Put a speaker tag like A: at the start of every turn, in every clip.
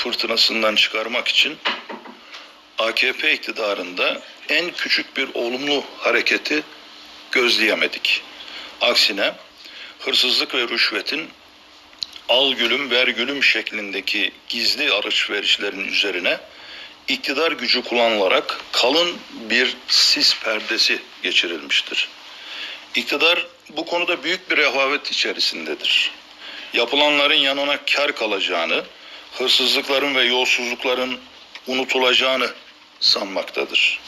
A: fırtınasından çıkarmak için AKP iktidarında en küçük bir olumlu hareketi gözleyemedik. Aksine hırsızlık ve rüşvetin al gülüm ver gülüm şeklindeki gizli alışverişlerin üzerine iktidar gücü kullanılarak kalın bir sis perdesi geçirilmiştir. İktidar bu konuda büyük bir rehavet içerisindedir. Yapılanların yanına kar kalacağını, hırsızlıkların ve yolsuzlukların unutulacağını sanmaktadır.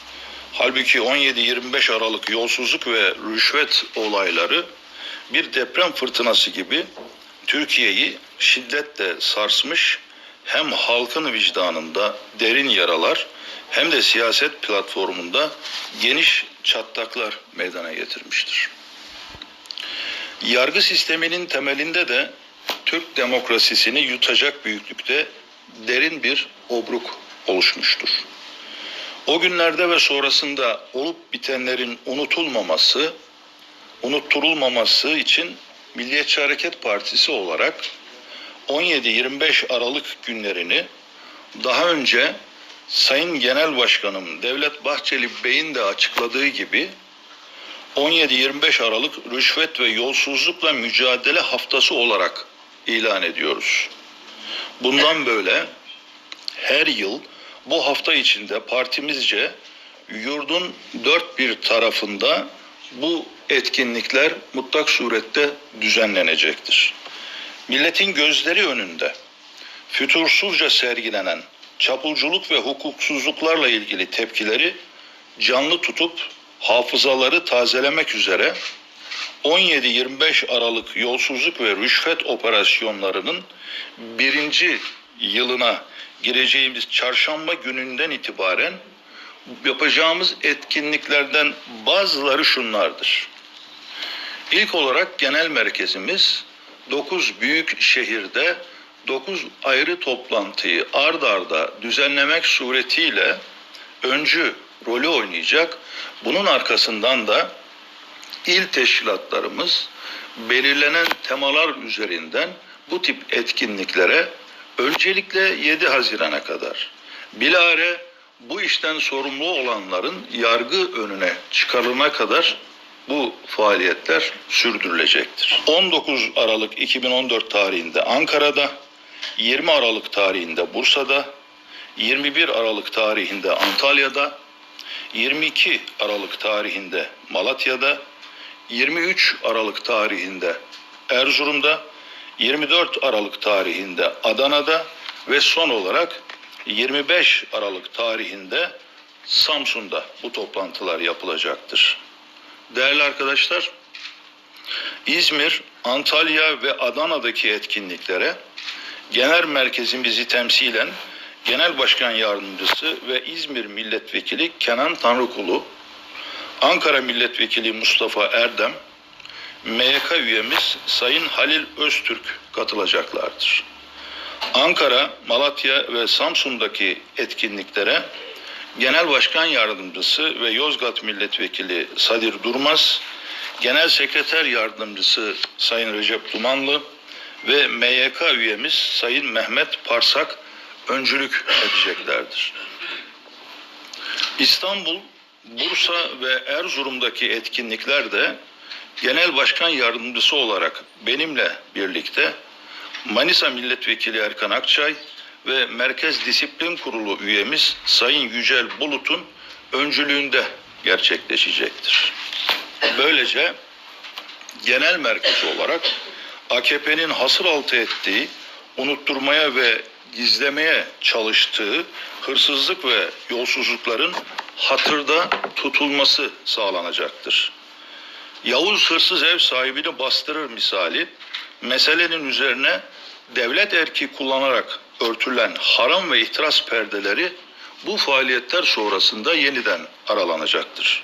A: Halbuki 17-25 Aralık yolsuzluk ve rüşvet olayları bir deprem fırtınası gibi Türkiye'yi şiddetle sarsmış hem halkın vicdanında derin yaralar hem de siyaset platformunda geniş çatlaklar meydana getirmiştir. Yargı sisteminin temelinde de Türk demokrasisini yutacak büyüklükte derin bir obruk oluşmuştur. O günlerde ve sonrasında olup bitenlerin unutulmaması, unutturulmaması için Milliyetçi Hareket Partisi olarak 17-25 Aralık günlerini daha önce Sayın Genel Başkanım Devlet Bahçeli Bey'in de açıkladığı gibi 17-25 Aralık rüşvet ve yolsuzlukla mücadele haftası olarak ilan ediyoruz. Bundan böyle her yıl bu hafta içinde partimizce yurdun dört bir tarafında bu etkinlikler mutlak surette düzenlenecektir. Milletin gözleri önünde fütursuzca sergilenen çapulculuk ve hukuksuzluklarla ilgili tepkileri canlı tutup hafızaları tazelemek üzere 17-25 Aralık yolsuzluk ve rüşvet operasyonlarının birinci yılına gireceğimiz çarşamba gününden itibaren yapacağımız etkinliklerden bazıları şunlardır. İlk olarak genel merkezimiz 9 büyük şehirde 9 ayrı toplantıyı ard arda düzenlemek suretiyle öncü rolü oynayacak. Bunun arkasından da il teşkilatlarımız belirlenen temalar üzerinden bu tip etkinliklere öncelikle 7 Haziran'a kadar bilare bu işten sorumlu olanların yargı önüne çıkarılana kadar bu faaliyetler sürdürülecektir. 19 Aralık 2014 tarihinde Ankara'da, 20 Aralık tarihinde Bursa'da, 21 Aralık tarihinde Antalya'da, 22 Aralık tarihinde Malatya'da, 23 Aralık tarihinde Erzurum'da, 24 Aralık tarihinde Adana'da ve son olarak 25 Aralık tarihinde Samsun'da bu toplantılar yapılacaktır. Değerli arkadaşlar, İzmir, Antalya ve Adana'daki etkinliklere genel merkezimizi temsilen Genel Başkan Yardımcısı ve İzmir Milletvekili Kenan Tanrıkulu, Ankara Milletvekili Mustafa Erdem, MYK üyemiz Sayın Halil Öztürk katılacaklardır. Ankara, Malatya ve Samsun'daki etkinliklere Genel Başkan Yardımcısı ve Yozgat Milletvekili Sadir Durmaz, Genel Sekreter Yardımcısı Sayın Recep Dumanlı ve MYK üyemiz Sayın Mehmet Parsak öncülük edeceklerdir. İstanbul, Bursa ve Erzurum'daki etkinlikler de Genel Başkan Yardımcısı olarak benimle birlikte Manisa Milletvekili Erkan Akçay ve Merkez Disiplin Kurulu üyemiz Sayın Yücel Bulut'un öncülüğünde gerçekleşecektir. Böylece genel merkez olarak AKP'nin hasır altı ettiği, unutturmaya ve gizlemeye çalıştığı hırsızlık ve yolsuzlukların hatırda tutulması sağlanacaktır. Yavuz hırsız ev sahibini bastırır misali meselenin üzerine devlet erki kullanarak örtülen haram ve ihtiras perdeleri bu faaliyetler sonrasında yeniden aralanacaktır.